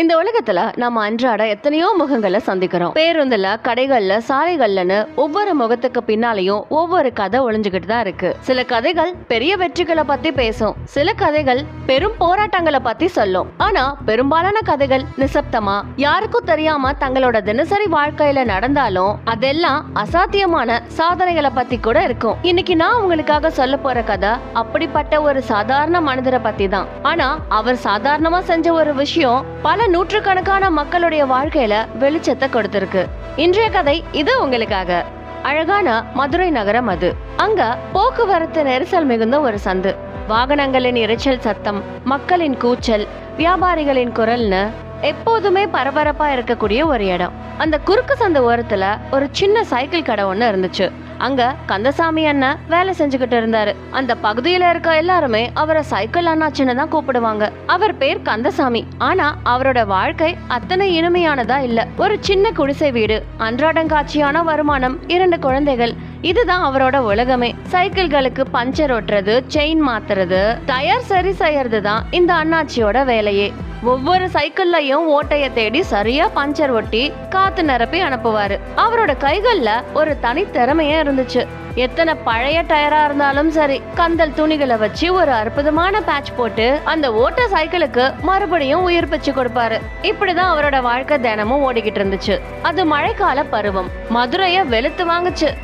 இந்த உலகத்துல நம்ம அன்றாட எத்தனையோ முகங்களை சந்திக்கிறோம். பேருந்துல கடைகள்ல சாலைகள்லன்னு ஒவ்வொரு முகத்துக்கு பின்னாலையும் ஒவ்வொரு கதை ஒளிஞ்சுக்கிட்டு தான் இருக்கு. சில கதைகள் பெரிய வெற்றிகளை பத்தி பேசும். சில கதைகள் பெரும் போராட்டங்களை பத்தி சொல்லும். ஆனா பெரும்பாலான கதைகள் நிசப்தமா யாருக்கும் தெரியாம தங்களோட தினசரி வாழ்க்கையில நடந்தாலும் அதெல்லாம் அசாத்தியமான சாதனைகளை பத்தி கூட இருக்கும். இன்னைக்கு நான் உங்களுக்காக சொல்ல போற கதை அப்படிப்பட்ட ஒரு சாதாரண மனிதரை பத்தி தான் ஆனா அவர் சாதாரணமா செஞ்ச ஒரு விஷயம் பல நூற்றுக்கணக்கான மக்களுடைய வாழ்க்கையில வெளிச்சத்தை கொடுத்திருக்கு. இன்றைய கதை இது உங்களுக்காக. அழகான மதுரை நகரம் அது. அங்க போக்குவரத்து நெரிசல் மிகுந்த ஒரு சந்து. வாகனங்களின் இரைச்சல் சத்தம் மக்களின் கூச்சல் வியாபாரிகளின் குரல்னு எப்போதுமே பரபரப்பா இருக்கக்கூடிய ஒரு இடம். அந்த குறுக்கு சந்து ஓரத்துல ஒரு சின்ன சைக்கிள் கடை ஒன்று இருந்துச்சு. அங்க கந்தசாமி அண்ணன் வேலை செஞ்சுக்கிட்டு இருந்தாரு. அந்த பகுதியில இருக்க எல்லாருமே அவரை சைக்கிள் அண்ணாச்சின்னு தான் கூப்பிடுவாங்க. அவர் பேர் கந்தசாமி. ஆனா அவரோட வாழ்க்கை அத்தனை இனிமையானதா இல்ல. ஒரு சின்ன குடிசை வீடு அன்றாடங்காட்சியான வருமானம் இரண்டு குழந்தைகள் இதுதான் அவரோட உலகமே. சைக்கிள்களுக்கு பஞ்சர் ஒட்டுறது செயின் மாத்துறது டயர் சரி செய்யறது தான் இந்த அண்ணாச்சியோட வேலையே. ஒவ்வொரு சைக்கிள்லயும் ஓட்டைய தேடி சரியா பஞ்சர் ஒட்டி காத்து நிரப்பி அனுப்புவாரு. அவரோட கைகள்ல ஒரு தனி திறமையே இருந்துச்சு. எத்தனை பழைய டயரா இருந்தாலும் சரி கந்தல் துணிகளை வச்சு ஒரு அற்புதமான பேட்ச் போட்டு அந்த ஓட்ட சைக்கிளுக்கு மறுபடியும் உயிர் பிச்சு கொடுப்பாரு. இப்படிதான் அவரோட வாழ்க்கை தினமும் ஓடிக்கிட்டு இருந்துச்சு. அது மழைக்கால பருவம். மதுரைய வெளுத்து வாங்குச்சு.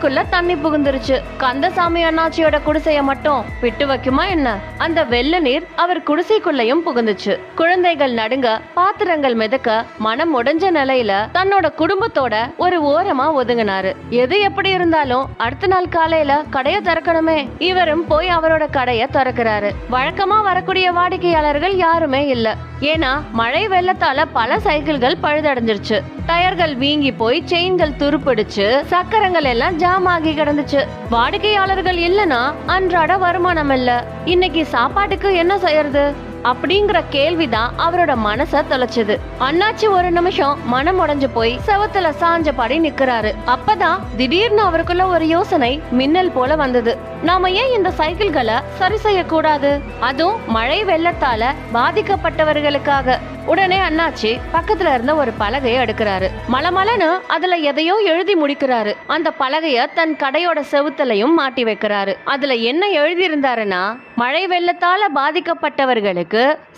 ஊருக்குள்ள தண்ணி புகுந்துருச்சு. கந்தசாமி அண்ணாச்சியோட குடிசைய மட்டும் விட்டு வைக்குமா என்ன? அந்த வெள்ள நீர் அவர் குடிசைக்குள்ளேயும் புகுந்துச்சு. குழந்தைகள் நடுங்க பாத்திரங்கள் மிதக்க மனம் உடைஞ்ச நிலையில தன்னோட குடும்பத்தோட ஒரு ஓரமா ஒதுங்கினாரு. எது எப்படி இருந்தாலும் அடுத்த நாள் காலையில கடைய திறக்கணுமே. இவரும் போய் அவரோட கடைய திறக்கிறாரு. வழக்கமா வரக்கூடிய வாடிக்கையாளர்கள் யாருமே இல்ல. ஏன்னா மழை வெள்ளத்தால பல சைக்கிள்கள் பழுதடைஞ்சிருச்சு. டயர்கள் வீங்கி போய் செயின்கள் துருப்பிடிச்சு சக்கரங்கள் எல்லாம் ஜாம் ஆகி கிடந்துச்சு. வாடிக்கையாளர்கள் இல்லனா அன்றாட வருமானம் இல்ல இன்னைக்கு சாப்பாட்டுக்கு என்ன செய்யறது? அப்படிங்கிற கேள்விதான் அவரோட மனச தொலைச்சது. அண்ணாச்சி ஒரு நிமிஷம் மனம் உடஞ்சு போய் செவத்துல சாஞ்சபடி நிக்கிறாரு. அப்பதான் திடீர்னு அவருக்குள்ள ஒரு யோசனை மின்னல் போல வந்தது. நாம ஏன் இந்த சைக்கிள்களை சரி செய்ய கூடாது அதுவும் மழை வெள்ளத்தால பாதிக்கப்பட்டவர்களுக்காக. உடனே அண்ணாச்சி பக்கத்துல இருந்த ஒரு பலகையை எடுக்கிறாரு. மலமலன்னு அதுல எதையோ எழுதி முடிக்கிறாரு. அந்த பலகைய தன் கடையோட செவுத்தலையும் மாட்டி வைக்கிறாரு. அதுல என்ன எழுதி இருந்தாருன்னா மழை வெள்ளத்தால பாதிக்கப்பட்டவர்களுக்கு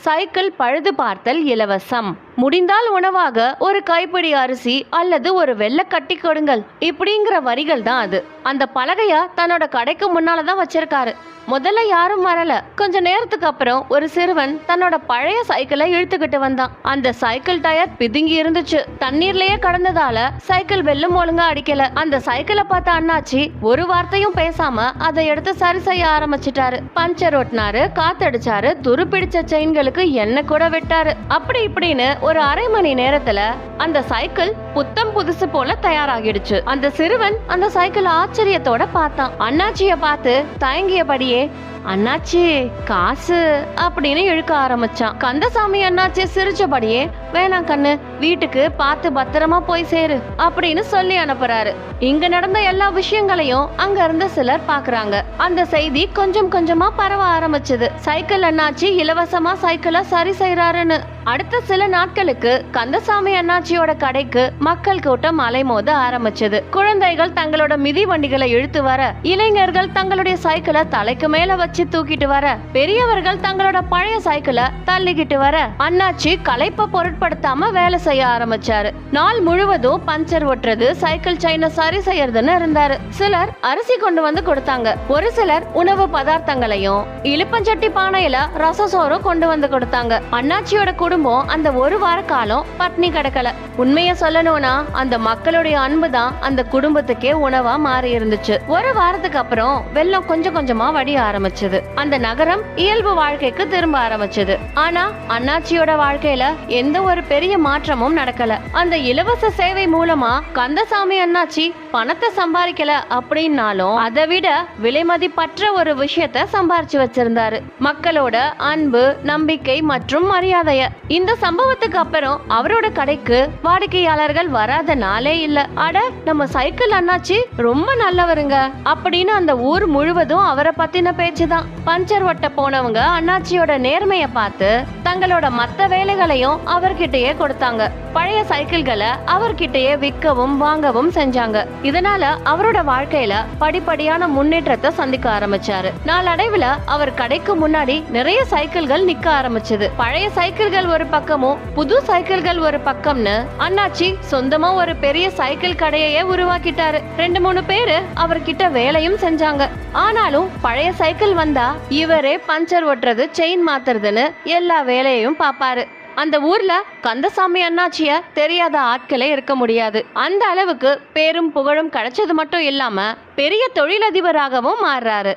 சைக்கிள் பழுது பார்த்தல் இலவசம். முடிந்தால் உணவாக ஒரு கைப்பிடி அரிசி அல்லது ஒரு வெள்ளை கட்டி கொடுங்கள். இப்படிங்கிற வரிகள் தான் அது. அந்த பலகையா தன்னோட கடைக்கு முன்னால தான் வச்சிருக்காரு. முதல்ல யாரும் வரல. கொஞ்ச நேரத்துக்கு அப்புறம் ஒரு சிறுவன் தன்னோட பழைய சைக்கிளை இழுத்துக்கிட்டு வந்தான். அந்த சைக்கிள் டயர் பிதுங்கி இருந்துச்சு. தண்ணீர்லயே கடந்ததால சைக்கிள் வெல்லும் ஒழுங்கா அடிக்கல. அந்த சைக்கிளை பார்த்த அண்ணாச்சி ஒரு வார்த்தையும் பேசாம அதை எடுத்து சரி செய்ய ஆரம்பிச்சிட்டாரு. பஞ்சர் ஓட்டினாரு காத்தடிச்சாரு துருப்பிடிச்ச செயின்களுக்கு எண்ணெய் கூட விட்டாரு. அப்படி இப்படின்னு ஒரு அரை மணி நேரத்துல அந்த சைக்கிள் புத்தம் புதுசு போல தயாராகிடுச்சு. அந்த சிறுவன் அந்த சைக்கிள் ஆச்சரியத்தோட பார்த்தான். அண்ணாச்சிய பார்த்து தயங்கியபடி அப்படியே அண்ணாச்சி காசு அப்படின்னு இழுக்க ஆரம்பிச்சான். கந்தசாமி அண்ணாச்சி சிரிச்சபடியே வேணாம் கண்ணு வீட்டுக்கு பார்த்து பத்திரமா போய் சேரு அப்படின்னு சொல்லி அனுப்புறாரு. இங்க நடந்த எல்லா விஷயங்களையும் அங்க இருந்த சிலர் பாக்குறாங்க. அந்த செய்தி கொஞ்சம் கொஞ்சமா பரவ ஆரம்பிச்சது. சைக்கிள் அண்ணாச்சி இலவசமா சைக்கிளை சரி செய்யறாருன்னு அடுத்த சில நாட்களுக்கு கந்தசாமி அண்ணாச்சியோட கடைக்கு மக்கள் கூட்டம் அலைமோத ஆரம்பிச்சது. குழந்தைகள் தங்களோட மிதி வண்டிகளை இழுத்து வர இளைஞர்கள் தங்களுடைய சைக்கிளை தலைக்கு மேல வச்சு தூக்கிட்டு வர பெரியவர்கள் தங்களோட பழைய சைக்கிளை தள்ளிக்கிட்டு வர அண்ணாச்சி களைப்ப பொருட்படுத்தாம வேலை செய்ய ஆரம்பிச்சாரு. நாள் முழுவதும் பஞ்சர் ஒட்டுறது சைக்கிள் செயினை சரி செய்யறதுன்னு இருந்தாரு. சிலர் அரிசி கொண்டு வந்து கொடுத்தாங்க. ஒரு சிலர் உணவு பதார்த்தங்களையும் இழுப்பஞ்சட்டி பானையில ரச சோறும் கொண்டு வந்து கொடுத்தாங்க. அண்ணாச்சியோட குடும்பம் அந்த ஒரு வார காலம் பட்னி கிடக்கல. உண்மைய சொல்லணும்னா அந்த மக்களுடைய அன்பு தான் அந்த குடும்பத்துக்கே உணவா மாறி இருந்துச்சு. ஒரு வாரத்துக்கு அப்புறம் வெள்ளம் கொஞ்சம் கொஞ்சமா வடிய ஆரம்பிச்சது. அந்த நகரம் இயல்பு வாழ்க்கைக்கு திரும்ப ஆரம்பிச்சது. ஆனா அண்ணாச்சியோட வாழ்க்கையில எந்த ஒரு பெரிய மாற்றமும் நடக்கல. அந்த இலவச சேவை மூலமா கந்தசாமி அண்ணாச்சி பணத்தை சம்பாதிக்கல அப்படின்னாலும் அதை விட விலைமதிப்பற்ற ஒரு விஷயத்த சம்பாரிச்சு வச்சிருந்தாரு. மக்களோட அன்பு நம்பிக்கை மற்றும் மரியாதைய இந்த சம்பவத்துக்கு அப்புறம் அவரோட கடைக்கு வாடிக்கையாளர்கள் வராத நாளே இல்ல. அட நம்ம சைக்கிள் அண்ணாச்சி ரொம்ப நல்லவருங்க. அப்படின்னு அந்த ஊர் முழுவதும் அவரை பத்தின பேச்சு தான் பஞ்சர் ஒட்ட போனவங்க அண்ணாச்சியோட நேர்மைய பார்த்து தங்களோட மத்த வேலைகளையும் அவர்கிட்டயே கொடுத்தாங்க. பழைய சைக்கிள்களை அவர்கிட்டயே விற்கவும் வாங்கவும் செஞ்சாங்க. இதனால அவரோட வாழ்க்கையில படிப்படியான முன்னேற்றத்தை சந்திக்க ஆரம்பிச்சாரு. நாளடைவுல அவர் கடைக்கு முன்னாடி நிறைய சைக்கிள்கள் நிக்க ஆரம்பிச்சது. பழைய சைக்கிள்கள் ஒரு பக்கமும் புது சைக்கிள்கள் ஒரு பக்கம்னு அண்ணாச்சி சொந்தமா ஒரு பெரிய சைக்கிள் கடையையே உருவாக்கிட்டாரு. ரெண்டு மூணு பேரு அவர்கிட்ட வேலையும் செஞ்சாங்க. ஆனாலும் பழைய சைக்கிள் வந்தா இவரே பஞ்சர் ஒட்டுறது செயின் மாத்துறதுன்னு எல்லா வேலையையும் பாப்பாரு. அந்த ஊர்ல கந்தசாமி அண்ணாச்சிய தெரியாத ஆட்களே இருக்க முடியாது. அந்த அளவுக்கு பேரும் புகழும் கிடைச்சது மட்டும் இல்லாம பெரிய தொழிலதிபராகவும் மாறுறாரு.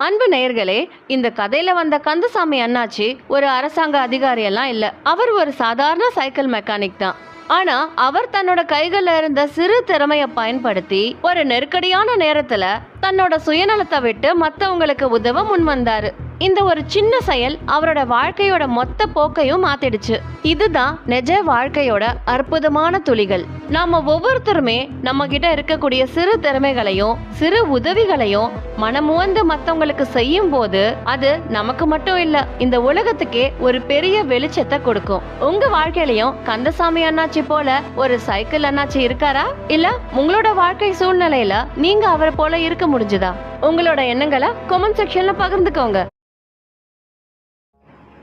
அன்பு நேயர்களே இந்த கதையில வந்த கந்தசாமி அண்ணாச்சி ஒரு அரசாங்க அதிகாரி எல்லாம் இல்ல. அவர் ஒரு சாதாரண சைக்கிள் மெக்கானிக் தான். ஆனா அவர் தன்னோட கைகள்ல இருந்த சிறு திறமைய பயன்படுத்தி ஒரு நெருக்கடியான நேரத்துல தன்னோட சுயநலத்தை விட்டு மத்தவங்களுக்கு உதவ முன் வந்தாரு இந்த ஒரு சின்ன செயல் அவரோட வாழ்க்கையோட மொத்த போக்கையும் மாத்திடுச்சு. இதுதான் நிஜ வாழ்க்கையோட அற்புதமான துளிகள். நாம ஒவ்வொருத்தருமே நம்ம கிட்ட இருக்கக்கூடிய சிறு திறமைகளையும் சிறு உதவிகளையும் மனமுவந்து மத்தவங்களுக்கு செய்யும் போது அது நமக்கு மட்டும் இல்ல இந்த உலகத்துக்கே ஒரு பெரிய வெளிச்சத்தை கொடுக்கும். உங்க வாழ்க்கையிலயும் கந்தசாமி அண்ணாச்சி போல ஒரு சைக்கிள் அண்ணாச்சி இருக்காரா? இல்ல உங்களோட வாழ்க்கை சூழ்நிலையில நீங்க அவரை போல இருக்க முடிஞ்சுதா? உங்களோட எண்ணங்களை கமெண்ட் செக்ஷன்ல பகிர்ந்துக்கோங்க.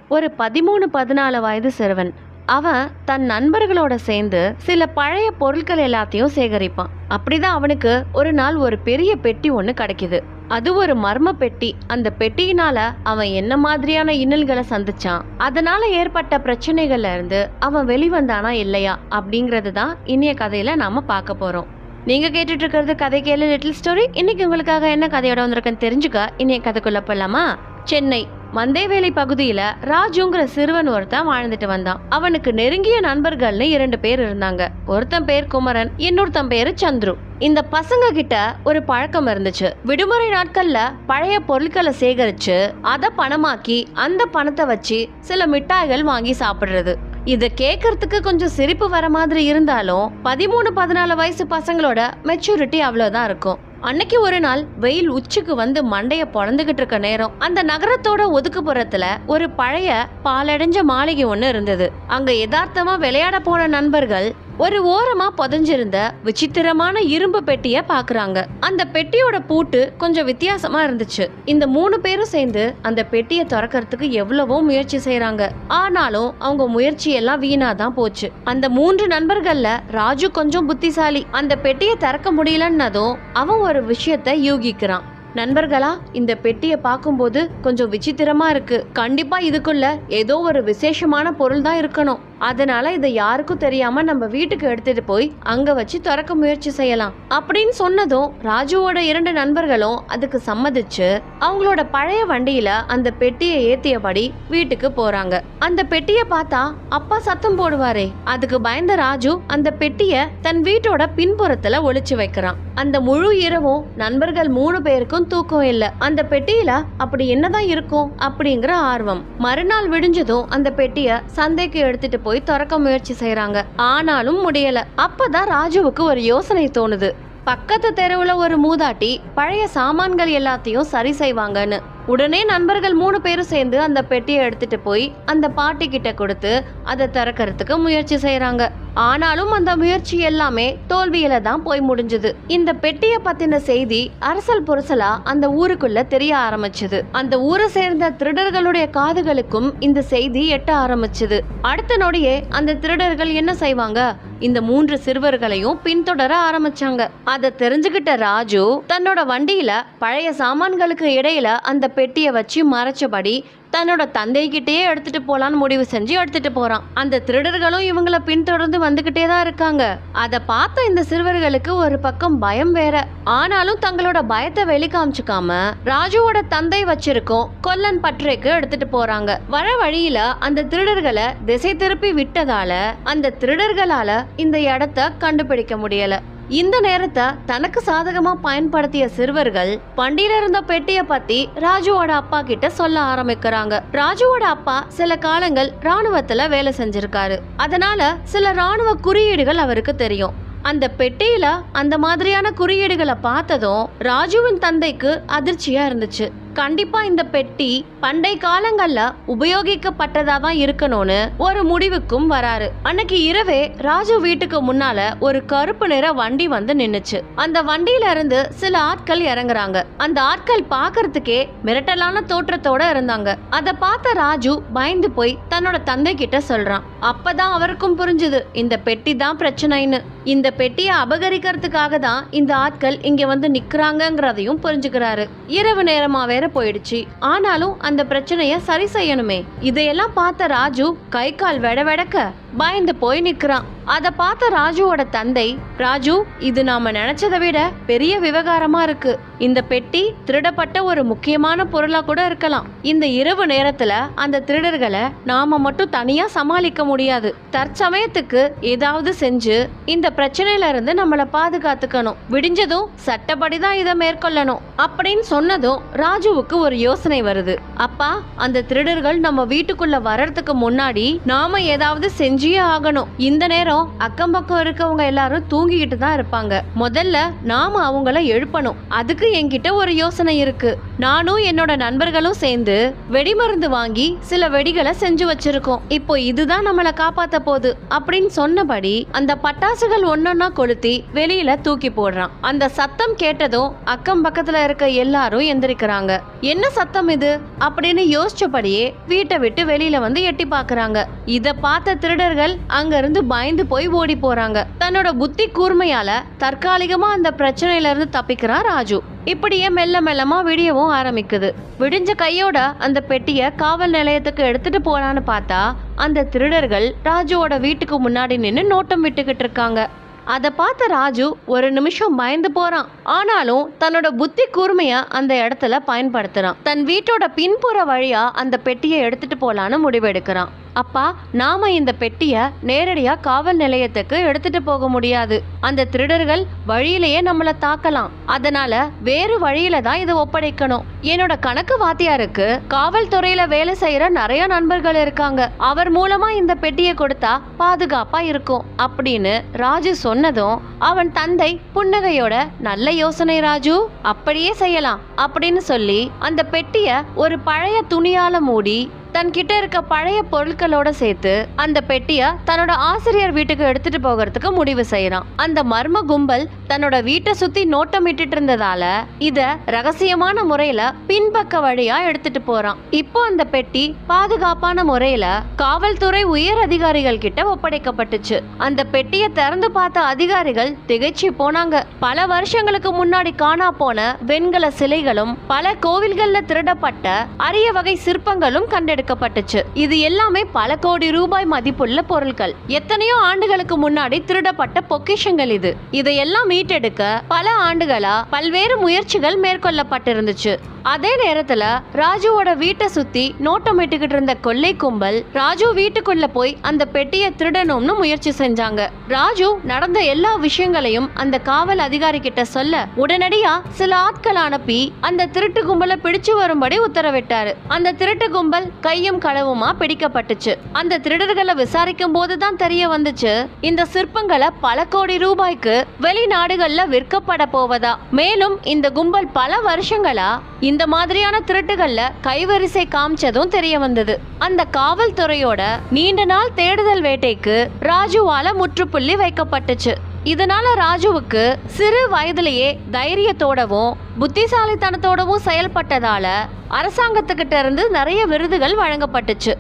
ஒரு பதிமூணு பதினாலு வயது சிறுவன். அவன் தன் நண்பர்களோட சேர்ந்து சில பழைய பொருட்கள் எல்லாத்தையும் சேகரிப்பான். அப்படிதான் அவனுக்கு ஒரு நாள் ஒரு பெரிய பெட்டி ஒன்று கிடைக்குது. அது ஒரு மர்ம பெட்டி. அந்த பெட்டியினால அவன் என்ன மாதிரியான இன்னல்களை சந்திச்சான். அதனால ஏற்பட்ட பிரச்சனைகள்ல இருந்து அவன் வெளிவந்தானா இல்லையா அப்படிங்கறது தான் இனிய கதையில நாம பார்க்க போறோம். நீங்க கேட்டுட்டு இருக்கிறது கதை கேளு லிட்டில் ஸ்டோரி இன்னைக்கு உங்களுக்காக என்ன கதையோட வந்திருக்குன்னு தெரிஞ்சுக்க இனிய கதைக்குள்ள போலாமா? சென்னை. மந்தேவேலி பகுதியில ராஜுங்கிற சிறுவன் ஒருத்தன் வாழ்ந்துட்டு வந்தான். அவனுக்கு நெருங்கிய நண்பர்கள்னு இரண்டு பேர் இருந்தாங்க. ஒருத்தன் பேர் குமரன் இன்னொருத்தன் பேரு சந்துரு. இந்த பசங்க கிட்ட ஒரு பழக்கம் இருந்துச்சு. விடுமுறை நாட்கள்ல பழைய பொருட்களை சேகரிச்சு அதை பணமாக்கி அந்த பணத்தை வச்சு சில மிட்டாய்கள் வாங்கி சாப்பிடுறது. இத கேட்கறதுக்கு கொஞ்சம் சிரிப்பு வர மாதிரி இருந்தாலும் பதிமூணு பதினாலு வயசு பசங்களோட மெச்சூரிட்டி அவ்வளவுதான் இருக்கும். அன்னைக்கு ஒரு நாள் வெயில் உச்சிக்கு வந்து மண்டைய பொழந்துகிட்டு இருக்க நேரம் அந்த நகரத்தோட ஒதுக்குப்புறத்துல ஒரு பழைய பாலடைஞ்ச மாளிகை ஒன்று இருந்தது. அங்க யதார்த்தமா விளையாட போன நண்பர்கள் ஒரு ஓரமா புதஞ்சிருந்த விசித்திரமான இரும்பு பெட்டிய பாக்குறாங்க. அந்த பெட்டியோட பூட்டு கொஞ்சம் வித்தியாசமா இருந்துச்சு. இந்த மூணு பேரும் சேர்ந்து அந்த பெட்டியை திறக்கறதுக்கு எவ்வளவோ முயற்சி செய்யறாங்க ஆனாலும் அவங்க முயற்சி எல்லாம் வீணாதான் போச்சு. அந்த மூன்று நண்பர்கள்ல ராஜு கொஞ்சம் புத்திசாலி. அந்த பெட்டியை திறக்க முடியலன்னதும் அவன் ஒரு விஷயத்த யூகிக்கிறான். நண்பர்களா இந்த பெட்டியை பார்க்கும்போது கொஞ்சம் விசித்திரமா இருக்கு. கண்டிப்பா இதுக்குள்ள ஏதோ ஒரு விசேஷமான பொருள் தான் இருக்கணும். அதனால இதை யாருக்கும் தெரியாம நம்ம வீட்டுக்கு எடுத்துட்டு போய் அங்க வச்சு திறக்க முயற்சி செய்யலாம். அப்படின்னு சொன்னதும் ராஜுவோட இரண்டு நண்பர்களும் அதுக்கு சம்மதிச்சு அவங்களோட பழைய வண்டியில அந்த பெட்டியை ஏத்தியபடி வீட்டுக்கு போறாங்க. அந்த பெட்டியை பார்த்தா அப்பா சத்தம் போடுவாரே. அதுக்கு பயந்த ராஜு அந்த பெட்டிய தன் வீட்டோட பின்புறத்துல ஒளிச்சு வைக்கிறான். அந்த முழு இரவும் நண்பர்கள் மூணு பேருக்கும் தூக்கம் இல்ல. அந்த பெட்டியில அப்படி என்னதான் இருக்கும் அப்படிங்கிற ஆர்வம். மறுநாள் விடிஞ்சதும் அந்த பெட்டிய சந்தைக்கு எடுத்துட்டு போய் போய் திறக்க முயற்சி செய்கிறாங்க ஆனாலும் முடியலை. அப்பதான் ராஜுவுக்கு ஒரு யோசனை தோணுது. பக்கத்து தெருவில் ஒரு மூதாட்டி பழைய சாமான்கள் எல்லாத்தையும் சரி செய்வாங்கன்னு. உடனே நண்பர்கள் மூணு பேரும் சேர்ந்து அந்த பெட்டியை எடுத்துட்டு போய் அந்த பாட்டி கிட்ட கொடுத்து அதை திறக்கறதுக்கு முயற்சி செய்கிறாங்க ஆனாலும் அந்த முயற்சி எல்லாமே தோல்வியில தான் போய் முடிஞ்சது. இந்த பெட்டியை பத்தின செய்தி அரசல் புரசலா அந்த ஊருக்குள்ள தெரிய ஆரம்பிச்சது. அந்த ஊரை சேர்ந்த திருடர்களுடைய காதுகளுக்கும் இந்த செய்தி எட்ட ஆரம்பிச்சது. அடுத்த நொடியே அந்த திருடர்கள் என்ன செய்வாங்க? இந்த மூன்று சிறுவர்களையும் பின்தொடர ஆரம்பிச்சாங்க. அதை தெரிஞ்சுக்கிட்ட ராஜு தன்னோட வண்டியில பழைய சாமான்களுக்கு இடையில அந்த பெட்டியை வச்சு மறைச்சபடி தன்னோட தந்தைக்கிட்டேயே எடுத்துட்டு போலான்னு முடிவு செஞ்சு எடுத்துட்டு போறான். அந்த திருடர்களும் இவங்கள பின்தொடர்ந்து வந்துகிட்டே தான் இருக்காங்க. அதை பார்த்த இந்த சிறுவர்களுக்கு ஒரு பக்கம் பயம் வேற. ஆனாலும் தங்களோட பயத்தை வெளிக்காமிச்சுக்காம ராஜுவோட தந்தை வச்சிருக்கோம் கொல்லன் பற்றைக்கு எடுத்துட்டு போறாங்க. வர வழியில அந்த திருடர்களை திசை திருப்பி விட்டதால அந்த திருடர்களால இந்த இடத்த கண்டுபிடிக்க முடியல. இந்த நேரத்தை தனக்கு சாதகமாக பயன்படுத்திய சிறுவர்கள் பண்டியில இருந்த பெட்டியை பத்தி ராஜுவோட அப்பா கிட்ட சொல்ல ஆரம்பிக்கிறாங்க. ராஜுவோட அப்பா சில காலங்கள் ராணுவத்துல வேலை செஞ்சிருக்காரு. அதனால சில ராணுவ குறியீடுகள் அவருக்கு தெரியும். அந்த பெட்டியில அந்த மாதிரியான குறியீடுகளை பார்த்ததும் ராஜுவின் தந்தைக்கு அதிர்ச்சியா இருந்துச்சு. கண்டிப்பா இந்த பெட்டி பண்டை காலங்கள்ல உபயோகிக்கப்பட்டதா தான் இருக்கணும்னு ஒரு முடிவுக்கும் வராரு. அன்னைக்கு இரவே ராஜு வீட்டுக்கு முன்னால ஒரு கருப்பு நிற வண்டி வந்து நின்னுச்சு. அந்த வண்டியில இருந்து சில ஆட்கள் இறங்குறாங்க. அந்த ஆட்கள் பார்க்கறதுக்கே மிரட்டலான தோற்றத்தோட இருந்தாங்க. அத பார்த்த ராஜு பயந்து போய் தன்னோட தந்தை கிட்ட சொல்றான் அப்பதான் அவருக்கும் புரிஞ்சுது இந்த பெட்டி தான் பிரச்சனைன்னு. இந்த பெட்டியை அபகரிக்கிறதுக்காக தான் இந்த ஆட்கள் இங்க வந்து நிக்கிறாங்கிறதையும் புரிஞ்சுக்கிறாரு. இரவு நேரமா வேற போயிடுச்சு. ஆனாலும் அந்த பிரச்சனைய சரி செய்யணுமே. இதையெல்லாம் பார்த்த ராஜு கை கால் வெட வெடக்க பயந்து போய் நிக்கிறான். அத பார்த்த ராஜுவோட தந்தை ராஜு இது நாம நினைச்சதை விட பெரிய விவகாரமா இருக்கு. இந்த பெட்டி திருடப்பட்ட ஒரு முக்கியமான பொருளா கூட இருக்கலாம். இந்த இரவு நேரத்துல அந்த திருடர்களை நாம மட்டும் தனியா சமாளிக்க முடியாது. தற்சமயத்துக்கு ஏதாவது செஞ்சு இந்த பிரச்சனையில இருந்து நம்மள பாதுகாத்துக்கணும். விடிஞ்சதும் சட்டப்படி தான் இதை மேற்கொள்ளணும். அப்படின்னு சொன்னதும் ராஜு ராஜுவுக்கு ஒரு யோசனை வருது. அப்பா அந்த திருடர்கள் நம்ம வீட்டுக்குள்ள வர்றதுக்கு முன்னாடி நாம ஏதாவது செஞ்சே ஆகணும். இந்த நேரம் அக்கம் பக்கம் இருக்கவங்க எல்லாரும் தூங்கிக்கிட்டு தான் இருப்பாங்க. முதல்ல நாம அவங்கள எழுப்பணும். அதுக்கு என்கிட்ட ஒரு யோசனை இருக்கு. நானும் என்னோட நண்பர்களும் சேர்ந்து வெடிமருந்து வாங்கி சில வெடிகளை செஞ்சு வச்சிருக்கோம். இப்போ இதுதான் நம்மள காப்பாத்த போகுது அப்படின்னு சொன்னபடி அந்த பட்டாசுகள் ஒன்னொன்னா கொளுத்தி வெளியில தூக்கி போடுறான். அந்த சத்தம் கேட்டதும் அக்கம் பக்கத்துல இருக்க எல்லாரும் எந்திரிக்கிறாங்க. என்ன சத்தம் இது? அப்படின்னு யோசிச்சபடியே வீட்டை விட்டு வெளியில வந்து எட்டி பாக்குறாங்க இத பார்த்த திருடர்கள் அங்க இருந்து பயந்து போய் ஓடி போறாங்க. தன்னோட புத்தி கூர்மையால தற்காலிகமா அந்த பிரச்சனையில இருந்து தப்பிக்கிறான் ராஜு. இப்படியே மெல்ல மெல்லமா விடியவும் ஆரம்பிக்குது. விடிஞ்ச கையோட அந்த பெட்டிய காவல் நிலையத்துக்கு எடுத்துட்டு போலான்னு பார்த்தா அந்த திருடர்கள் ராஜுவோட வீட்டுக்கு முன்னாடி நின்று நோட்டம் விட்டுக்கிட்டு இருக்காங்க. அதை பார்த்த ராஜு ஒரு நிமிஷம் பயந்து போறான். ஆனாலும் தன்னோட புத்தி கூர்மைய அந்த இடத்துல பயன்படுத்துறான். தன் வீட்டோட பின்புற வழியா அந்த பெட்டியை எடுத்துட்டு போலான்னு முடிவெடுக்கிறான். அப்பா நாம இந்த பெட்டிய நேரடியா காவல் நிலையத்துக்கு எடுத்துட்டு போக முடியாது. அந்த திருடர்கள் வழியிலேயே நம்மள தாக்கலாம். அதனால வேறு வழியில தான் இதை ஒப்படைக்கணும். என்னோட கணக்கு வாத்தியாருக்கு காவல்துறையில வேலை செய்யற நிறைய நண்பர்கள் இருக்காங்க. அவர் மூலமா இந்த பெட்டியை கொடுத்தா பாதுகாப்பா இருக்கும். அப்படின்னு ராஜு சொன்னதும் அவன் தந்தை புன்னகையோட நல்ல யோசனை ராஜு அப்படியே செய்யலாம். அப்படின்னு சொல்லி அந்த பெட்டிய ஒரு பழைய துணியால மூடி தன்கிட்ட இருக்க பழைய பொருட்களோட சேர்த்து அந்த பெட்டிய தன்னோட ஆசிரியர் வீட்டுக்கு எடுத்துட்டு போகிறதுக்கு முடிவு செய்யறான். அந்த மர்ம கும்பல் தன்னோட வீட்டை சுத்தி நோட்டமிட்டு இருந்ததால இத ரகசியமான முறையில பின்பக்க வழியா எடுத்துட்டு போறான். இப்போ அந்த பெட்டி பாதுகாப்பான முறையில காவல்துறை உயர் அதிகாரிகள் கிட்ட ஒப்படைக்கப்பட்டுச்சு. அந்த பெட்டியை திறந்து பார்த்த அதிகாரிகள் திகைச்சு போனாங்க. பல வருஷங்களுக்கு முன்னாடி காணா போன வெண்கல சிலைகளும் பல கோவில்கள்ல திருடப்பட்ட அரிய வகை சிற்பங்களும் கண்டெடுக்கப்பட்டுச்சு இது எல்லாமே பல கோடி ரூபாய் மதிப்புள்ள பொருட்கள் எத்தனையோ ஆண்டுகளுக்கு முன்னாடி திருடப்பட்ட பொக்கிஷங்கள் இது. இதையெல்லாம் மீட்டெடுக்க பல ஆண்டுகளா பல்வேறு முயற்சிகள் மேற்கொள்ளப்பட்டிருந்துச்சு. அதே நேரத்துல ராஜுவோட வீட்டை சுத்தி நோட்டமிட்டுக்கிட்டு இருந்த கொள்ளை கும்பல் ராஜு வீட்டுக்குள்ள போய் அந்த பெட்டியை திருடணும்னு முயற்சி செஞ்சாங்க. ராஜு நடந்த எல்லா விஷயங்களையும் அந்த காவல் அதிகாரி கிட்ட சொல்ல உடனடியா சில ஆட்கள் அனுப்பி அந்த திருட்டு கும்பலை பிடிச்சு வரும்படி உத்தரவிட்டாரு. அந்த திருட்டு கும்பல் கையும் களவுமா பிடிக்கப்பட்டுச்சு. அந்த திருடர்களை விசாரிக்கும் போதுதான் தெரிய வந்துச்சு இந்த சிற்பங்களை பல கோடி ரூபாய்க்கு வெளிநாடுகள்ல விற்கப்பட போவதா. மேலும் இந்த கும்பல் பல வருஷங்களா இந்த மாதிரியான திருட்டுகள்ல கைவரிசை காமிச்சதும் தெரிய வந்தது. அந்த காவல்துறையோட நீண்ட நாள் தேடுதல் வேட்டைக்கு ராஜுவால முற்றுப்புள்ளி வைக்கப்பட்டுச்சு. இதனால ராஜுவுக்கு சிறு வயதிலேயே தைரியத்தோடவும் புத்திசாலித்தனத்தோடவும் செயல்பட்டதால அரசாங்கத்துக்கிட்ட இருந்து நிறைய விருதுகள் வழங்கப்பட்டுச்சு.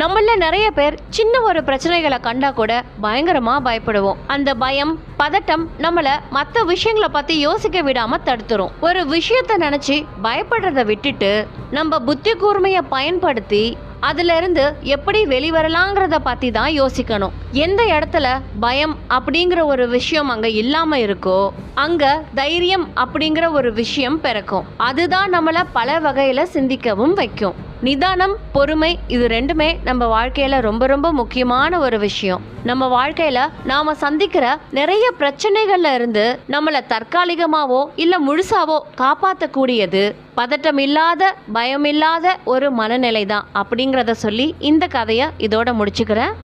நம்மள நிறைய பேர் சின்ன ஒரு பிரச்சனைகளை கண்டா கூட பயங்கரமா பயப்படுவோம். அந்த பயம் பதட்டம் நம்மள மற்ற விஷயங்களை பத்தி யோசிக்க விடாம தடுத்துரும். ஒரு விஷயத்த நினைச்சு பயப்படுறத விட்டுட்டு நம்ம புத்தி கூர்மையை பயன்படுத்தி அதிலிருந்து எப்படி வெளிவரலாங்கிறத பற்றி தான் யோசிக்கணும். எந்த இடத்துல பயம் அப்படிங்கிற ஒரு விஷயம் அங்கே இல்லாமல் இருக்கோ அங்கே தைரியம் அப்படிங்கிற ஒரு விஷயம் பிறக்கும். அதுதான் நம்மளை பல வகையில் சிந்திக்கவும் வைக்கும். நிதானம் பொறுமை இது ரெண்டுமே நம்ம வாழ்க்கையில ரொம்ப ரொம்ப முக்கியமான ஒரு விஷயம். நம்ம வாழ்க்கையில நாம சந்திக்கிற நிறைய பிரச்சனைகள்ல இருந்து நம்மள தற்காலிகமாவோ இல்ல முழுசாவோ காப்பாற்றக்கூடியது பதட்டம் இல்லாத பயம் இல்லாத ஒரு மனநிலை தான் அப்படிங்கிறத சொல்லி இந்த கதையை இதோட முடிச்சுக்கிறேன்.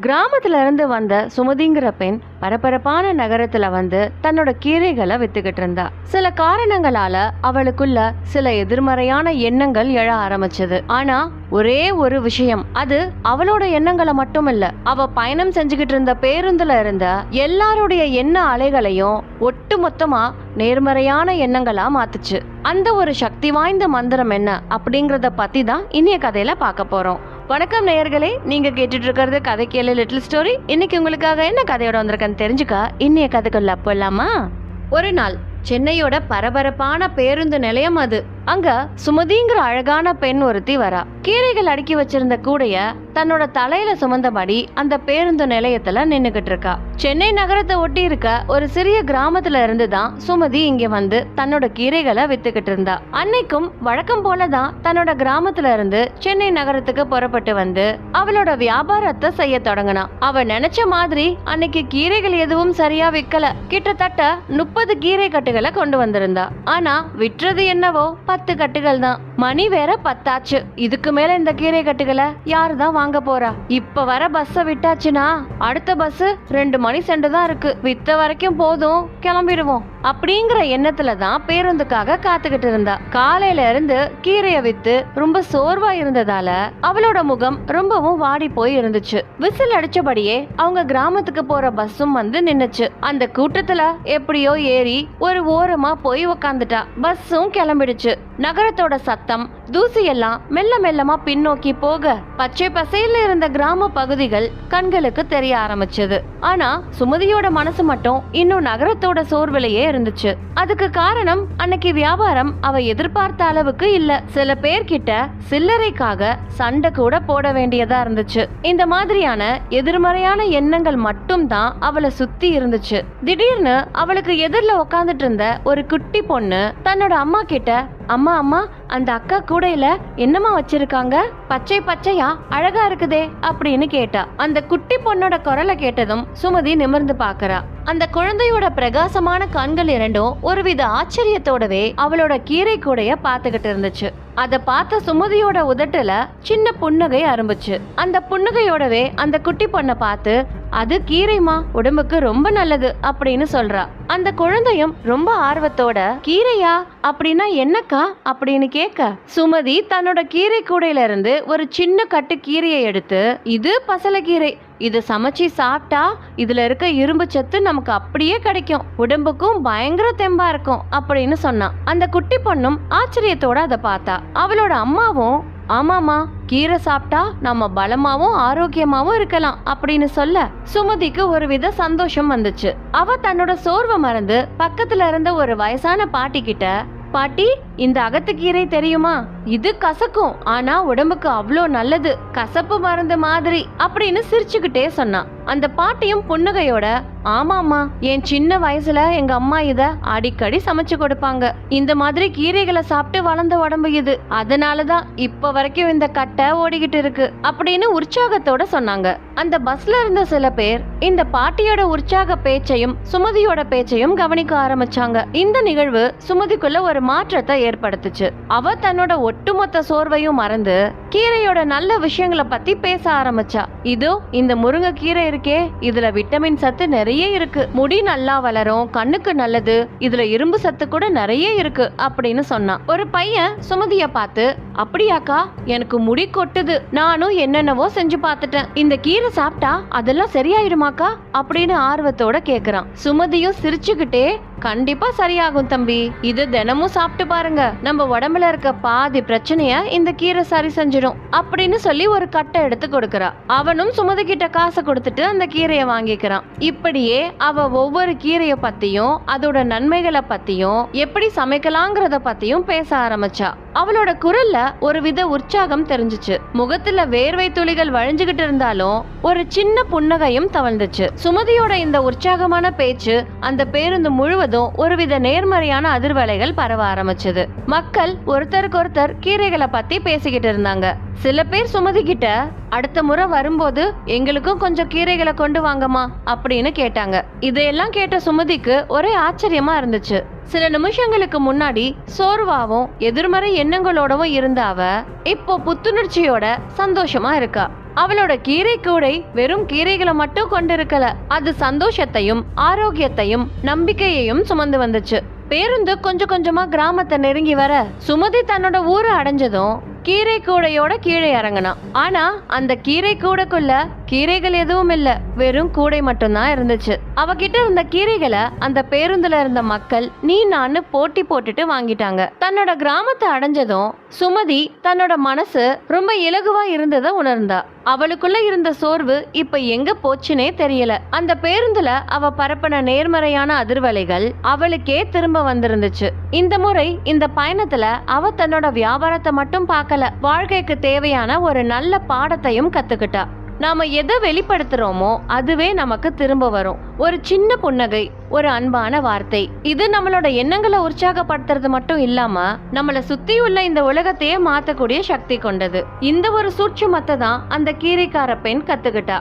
கிராமத்துல இருந்து வந்த சுமதிங்கிற பெண் பரபரப்பான நகரத்துல வந்து தன்னோட கீரைகளை வித்துக்கிட்டு இருந்தா. சில காரணங்களால அவளுக்குள்ள சில எதிர்மறையான எண்ணங்கள் எழ ஆரம்பிச்சது. ஆனா ஒரே ஒரு விஷயம் அது அவளோட எண்ணங்களை மட்டும் இல்ல அவ பயணம் செஞ்சுக்கிட்டு இருந்த பேருந்துல இருந்த எல்லாருடைய எண்ண அலைகளையும் ஒட்டு மொத்தமா நேர்மறையான எண்ணங்களா மாத்துச்சு. அந்த ஒரு சக்தி வாய்ந்த மந்திரம் என்ன அப்படிங்கறத பத்தி தான் இன்னைய கதையில பார்க்க போறோம். வணக்கம் நேயர்களே நீங்க கேட்டுட்டு இருக்கிறது கதை கேளு லிட்டில் ஸ்டோரி இன்னைக்கு உங்களுக்காக என்ன கதையோட வந்திருக்கேன்னு தெரிஞ்சுக்கா? இன்னைய கதைக்குள்ள போலாமா ஒரு நாள் சென்னையோட பரபரப்பான பேருந்து நிலையம் அது. அங்க சுமதிங்கிற அழகான பெண் ஒருத்தி வரா. கீரைகள் அடுக்கி வச்சிருந்த கூடைய தன்னோட தலையில சுமந்தபடி அந்த பேருந்து நிலையத்துல நின்னுகிட்டு இருக்கா. சென்னை நகரத்தை ஒட்டி இருக்க ஒரு சிறிய கிராமத்துல இருந்து தான் சுமதி இங்க வந்து தன்னோட கீரைகளை வித்துக்கிட்டு இருந்தா. அன்னைக்கும் வழக்கம் போலதான் தன்னோட கிராமத்துல இருந்து சென்னை நகரத்துக்கு புறப்பட்டு வந்து அவளோட வியாபாரத்தை செய்ய தொடங்கினா. அவ நினைச்ச மாதிரி அன்னைக்கு கீரைகள் எதுவும் சரியா விக்கல. கிட்டத்தட்ட முப்பது கீரை கட்டுகளை கொண்டு வந்திருந்தா. ஆனா விற்றது என்னவோ பத்து கட்டுகள் தான். மணி வேற பத்தாச்சு. இதுக்கு மேல இந்த கீரை கட்டுகளை யாரு தான் வாங்க போறா? இப்ப வர பஸ்ஸ விட்டாச்சுன்னா அடுத்த பஸ் ரெண்டு மணி சென்று தான் இருக்கு. வித்த வரைக்கும் போதும். கிளம்பிடுவோம். அப்படிங்கிற எண்ணத்துல தான் பேருந்துக்காக காத்துக்கிட்டு இருந்தா. காலையில இருந்து கீரைய வித்து ரொம்ப சோர்வா இருந்ததால அவளோட முகம் ரொம்பவும் வாடி போய் இருந்துச்சு. விசில் அடிச்சபடியே அவங்க கிராமத்துக்கு போற பஸ்ஸும் வந்து நின்னுச்சு. அந்த கூட்டத்துல எப்படியோ ஏறி ஒரு ஓரமா போய் உக்காந்துட்டா. பஸ்ஸும் கிளம்பிடுச்சு. நகரத்தோட சத்தம் தூசி எல்லாம் மெல்ல மெல்லமா பின்னோக்கி போக பச்சை பசையில இருந்த கிராம பகுதிகள் கண்களுக்கு தெரிய ஆரம்பிச்சது. ஆனா சுமதியோட மனசு மட்டும் இன்னும் நகரத்தோட சோர்விலேயே இருந்துச்சு. அதுக்கு காரணம் அன்னைக்கு வியாபாரம் அவ எதிர்பார்த்த அளவுக்கு இல்ல. சில பேர்கிட்ட சில்லறைக்காக சண்டை கூட போட வேண்டியதா இருந்துச்சு. இந்த மாதிரியான எதிர்மறையான எண்ணங்கள் மட்டும் தான் அவளை சுத்தி இருந்துச்சு. திடீர்னு அவளுக்கு எதிரில் உக்காந்துட்டு இருந்த ஒரு குட்டி பொண்ணு தன்னோட அம்மா கிட்ட அம்மா அம்மா அந்த அக்கா கூடையில என்னம்மா வச்சிருக்காங்க? பச்சை பச்சையா? அழகா இருக்குதே அப்படின்னு கேட்டா. அந்த குட்டி பொண்ணோட குரலை கேட்டதும் சுமதி நிமிர்ந்து பாக்குறா அந்த குழந்தையோட பிரகாசமான கண்கள் இரண்டும் ஒருவித ஆச்சரியத்தோடவே அவளோட கீரை கூடைய பார்த்துக்கிட்டு இருந்துச்சு. அத பார்த்த சுமதியோட உதட்டுல சின்ன புன்னகை ஆரம்பிச்சு அந்த புன்னகையோடவே அந்த குட்டி பொண்ணை பார்த்து அது கீரைமா உடம்புக்கு ரொம்ப நல்லது அப்படின்னு சொல்றா. அந்த குழந்தையும் ரொம்ப ஆர்வத்தோட கீரையா அப்படின்னா என்னக்கா? அப்படின்னு கேட்க சுமதி தன்னோட கீரை கூடையில இருந்து ஒரு சின்ன கட்டு கீரையை எடுத்து இது பசலக்கீரை இதை சமைச்சு சாப்பிட்டா இதில் இருக்க இரும்பு சத்து நமக்கு அப்படியே கிடைக்கும். உடம்புக்கும் பயங்கர தெம்பா இருக்கும் அப்படின்னு சொன்னான் அந்த குட்டி பொண்ணும் ஆச்சரியத்தோட அதை பார்த்தா. அவளோட அம்மாவும் ஆமாமா கீரை சாப்பிட்டா நம்ம பலமாவும் ஆரோக்கியமாவும் இருக்கலாம் அப்படின்னு சொல்ல சுமதிக்கு ஒரு வித சந்தோஷம் வந்துச்சு. அவ தன்னோட சோர்வை மறந்து பக்கத்துல இருந்த ஒரு வயசான பாட்டி கிட்ட பாட்டி இந்த அகத்துக்கீரை தெரியுமா? இது கசக்கும். ஆனா உடம்புக்கு அவ்வளோ நல்லது. கசப்பு மருந்து மாதிரி அப்படின்னு சிரிச்சுக்கிட்டே சொன்னான் அந்த பாட்டியும் புன்னகையோட ஆமாமா என் சின்ன வயசுல எங்க அம்மா இத அடிக்கடி சமைச்சு கொடுப்பாங்க. இந்த மாதிரி கீரைகளை சாப்பிட்டு வளர்ந்த உடம்பு இது. அதனாலதான் இப்ப வரைக்கும் இந்த கட்டை ஓடிக்கிட்டு இருக்கு அப்படின்னு உற்சாகத்தோட சொன்னாங்க. அந்த பஸ்ல இருந்த சில பேர் இந்த பாட்டியோட உற்சாக பேச்சையும் சுமதியோட பேச்சையும் கவனிக்க ஆரம்பிச்சாங்க. இந்த நிகழ்வு சுமதிக்குள்ள ஒரு மாற்றத்தை ஏற்படுத்துச்சு. அவ தன்னோட ஒட்டுமொத்த சோர்வையும் மறந்து கீரையோட நல்ல விஷயங்களை பத்தி பேச ஆரம்பிச்சா இதோ இந்த முருங்கை கீரை இருக்கே. இதுல விட்டமின் சத்து நிறைய இருக்கு. முடி நல்லா வளரும் கண்ணுக்கு நல்லது. இதுல இரும்பு சத்து கூட நிறைய இருக்கு அப்படின்னு சொன்னான். ஒரு பையன் சுமதிய பார்த்து அப்படியாக்கா எனக்கு முடி கொட்டுது. நானும் என்னென்னவோ செஞ்சு பார்த்துட்டேன். இந்த கீரை சாப்பிட்டா அதெல்லாம் சரியாயிடுமாக்கா? அப்படின்னு ஆர்வத்தோட கேக்குறான். சுமதியும் சிரிச்சுக்கிட்டே கண்டிப்பா சரியாகும் தம்பி. இது தினமும் சாப்பிட்டு பாருங்க. நம்ம உடம்புல இருக்க பாதி பிரச்சனைய இந்த கீரை சரி செஞ்சிடும். அப்படின்னு சொல்லி ஒரு கட்டை எடுத்து கொடுக்கறா. அவனும் சுமதி கிட்ட காசை கொடுத்துட்டு அந்த கீரையை வாங்கிக்கிறான். இப்படியே அவ ஒவ்வொரு கீரையை பத்தியும் அதோட நன்மைகளை பத்தியும் எப்படி சமைக்கலாங்கிறத பத்தியும் பேச ஆரம்பிச்சா. அவளோட குரல்ல ஒரு வித உற்சாகம் தெரிஞ்சுச்சு. முகத்துல வேர்வை துளிகள் வழிஞ்சுகிட்டு இருந்தாலும் ஒரு சின்ன புன்னகையும் தவழ்ந்துச்சு. சுமதியோட இந்த உற்சாகமான பேச்சு அந்த பேருந்து முழுவதும் ஒருவித நேர்மறையான அதிர்வலைகள் பரவ ஆரம்பிச்சது. மக்கள் ஒருத்தருக்கு ஒருத்தர் கீரைகளை பத்தி பேசிக்கிட்டு இருந்தாங்க. சில பேர் சுமதிக்கிட்ட அடுத்த முறை வரும்போது எங்களுக்கும் கொஞ்சம் கீரைகளை கொண்டு வாங்கம்மா அப்படின்னு கேட்டாங்க. இதையெல்லாம் கேட்ட சுமதிக்கு ஒரே ஆச்சரியமா இருந்துச்சு. சில நிமிஷங்களுக்கு முன்னாடி சோர்வாவும் எதிர்மறை எண்ணங்களோடவும் இருந்த அவ இப்போ புத்துணர்ச்சியோட சந்தோஷமா இருக்கா. அவளோட கீரை கூடை வெறும் கீரைகளை மட்டும் கொண்டிருக்கல. அது சந்தோஷத்தையும் ஆரோக்கியத்தையும் நம்பிக்கையையும் சுமந்து வந்துச்சு. பேருந்து கொஞ்சம் கொஞ்சமா கிராமத்தை நெருங்கி வர சுமதி தன்னோட ஊரை அடைஞ்சதும் கீரை கூடையோட கீழே இறங்கினான் ஆனா அந்த கீரை கூடைக்குள்ள கீரைகள் எதுவும் இல்ல. வெறும் கூடை மட்டும்தான் இருந்துச்சு. அவகிட்ட இருந்த கீரைகளை அந்த பேருந்துல இருந்த மக்கள் நீ நான்னு போட்டி போட்டுட்டு வாங்கிட்டாங்க. தன்னோட கிராமத்தை அடைஞ்சதும் சுமதி தன்னோட மனசு ரொம்ப இலகுவா இருந்ததை உணர்ந்தா. அவளுக்குள்ள இருந்த சோர்வு இப்ப எங்க போச்சுனே தெரியல. அந்த பேருந்துல அவ பரப்பின நேர்மறையான அதிர்வலைகள் அவளுக்கே திரும்ப வந்திருந்துச்சு. இந்த முறை இந்த பயணத்துல அவ தன்னோட வியாபாரத்தை மட்டும் பார்க்கல. வாழ்க்கைக்கு தேவையான ஒரு நல்ல பாடத்தையும் கத்துக்கிட்டா. நாம எதை வெளிப்படுத்துறோமோ அதுவே நமக்கு திரும்ப வரும். ஒரு சின்ன புன்னகை ஒரு அன்பான வார்த்தை. இது நம்மளோட எண்ணங்களை உற்சாகப்படுத்துறது மட்டும் இல்லாம சுற்றி உள்ள இந்த உலகத்தையே மாத்தக்கூடிய சக்தி கொண்டது. இந்த ஒரு சூட்சமத்தை தான் அந்த கீரைக்கார பெண் கத்துக்கிட்டா.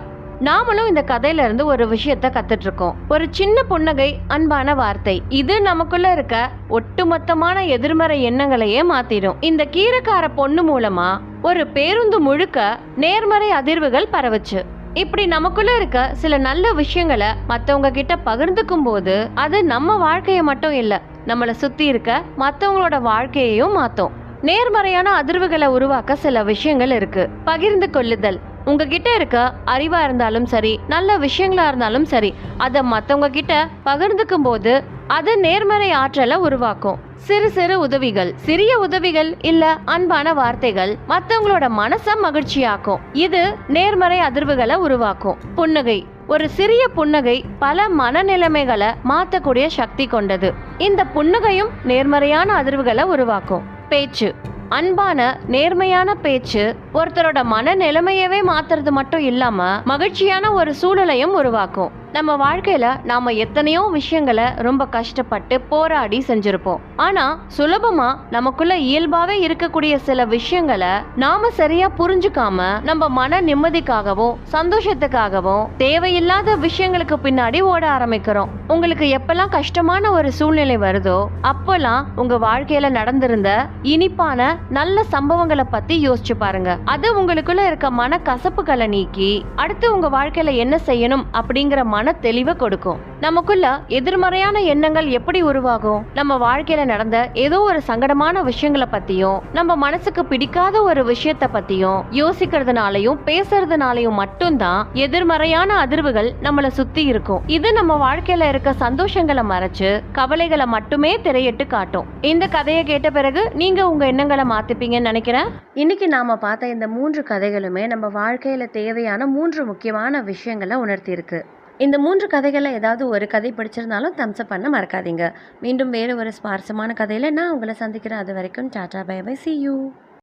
நாமளும் இந்த கதையில இருந்து ஒரு விஷயத்த கத்துட்டு இருக்கோம் ஒரு சின்ன புன்னகை அன்பான வார்த்தை. இது நமக்குள்ள இருக்க ஒட்டுமொத்தமான எதிர்மறை எண்ணங்களையே மாத்திடும். இந்த கீரைக்கார பொண்ணு மூலமா ஒரு பேருந்து முழுக்க நேர்மறை அதிர்வுகள் பரவுச்சு. இப்படி நமக்குள்ள இருக்க சில நல்ல விஷயங்களை மத்தவங்க கிட்ட பகிர்ந்துக்கும் போது அது நம்ம வாழ்க்கையை மட்டும் இல்ல நம்மள சுத்தி இருக்க மத்தவங்களோட வாழ்க்கையையும் மாத்தும். நேர்மறையான அதிர்வுகளை உருவாக்க சில விஷயங்கள் இருக்கு. பகிர்ந்து கொள்ளுதல். உங்ககிட்ட இருக்க அறிவா இருந்தாலும் சரி நல்ல விஷயங்களா இருந்தாலும் சரி அதை மத்தவங்க கிட்ட பகிர்ந்துக்கும் போது அது நேர்மறை ஆற்றலை உருவாக்கும். சிறு சிறு உதவிகள் சிறிய உதவிகள் இல்ல அன்பான வார்த்தைகள் மத்தவங்களோட மனச மகிழ்ச்சியாக்கும். இது நேர்மறை அதிர்வுகளை உருவாக்கும். புன்னகை. ஒரு சிறிய புன்னகை பல மனநிலைமைகளை மாத்தக்கூடிய சக்தி கொண்டது. இந்த புன்னகையும் நேர்மறையான அதிர்வுகளை உருவாக்கும். பேச்சு. அன்பான நேர்மையான பேச்சு ஒருத்தரோட மன நிலைமையவே மாத்துறது மட்டும் இல்லாம மகிழ்ச்சியான ஒரு சூழலையும் உருவாக்கும். நம்ம வாழ்க்கையில நாம எத்தனையோ விஷயங்களை ரொம்ப கஷ்டப்பட்டு போராடி செஞ்சிருப்போம். ஆனா சுலபமா நமக்குள்ள இயல்பாவே இருக்கக்கூடிய சில விஷயங்களை நாம சரியா புரிஞ்சுக்காம நம்ம மன நிம்மதிக்காகவும் சந்தோஷத்துக்காகவும் தேவையில்லாத விஷயங்களுக்கு பின்னாடி ஓட ஆரம்பிக்கிறோம். உங்களுக்கு எப்பெல்லாம் கஷ்டமான ஒரு சூழ்நிலை வருதோ அப்பெல்லாம் உங்க வாழ்க்கையில நடந்திருந்த இனிப்பான நல்ல சம்பவங்களை பத்தி யோசிச்சு பாருங்க. அது உங்களுக்குள்ள இருக்க மன கசப்புகளை நீக்கி அடுத்து உங்க வாழ்க்கையில என்ன செய்யணும் அப்படிங்கிற மன தெளிவை கொடுக்கும். நமக்குள்ள எதிர்மறையான எண்ணங்கள் எப்படி உருவாகும்? நம்ம வாழ்க்கையில நடந்த ஏதோ ஒரு சங்கடமான விஷயங்களை பத்தியும் நம்ம மனசுக்கு பிடிக்காத ஒரு விஷயத்த பத்தியும் யோசிக்கிறதுனாலையும் பேசுறதுனாலையும் மட்டும்தான் எதிர்மறையான அதிர்வுகள் நம்மளை சுத்தி இருக்கும். இது நம்ம வாழ்க்கையில இருக்க சந்தோஷங்களை மறைச்சு கவலைகளை மட்டுமே திரையிட்டு காட்டும். இந்த கதையை கேட்ட பிறகு நீங்க உங்க எண்ணங்களை மாத்திப்பீங்கன்னு நினைக்கிறேன். இன்னைக்கு நாம பார்த்த இந்த மூன்று கதைகளுமே நம்ம வாழ்க்கையில தேவையான மூன்று முக்கியமான விஷயங்களை உணர்த்தியிருக்கு. இந்த மூன்று கதைகளில் ஏதாவது ஒரு கதை பிடிச்சிருந்தாலும் தம்ஸ்அப் பண்ண மறக்காதீங்க. மீண்டும் வேறு ஒரு சுவாரஸ்யமான கதையில் நான் உங்களை சந்திக்கிறேன். அது வரைக்கும் tata bye bye. See you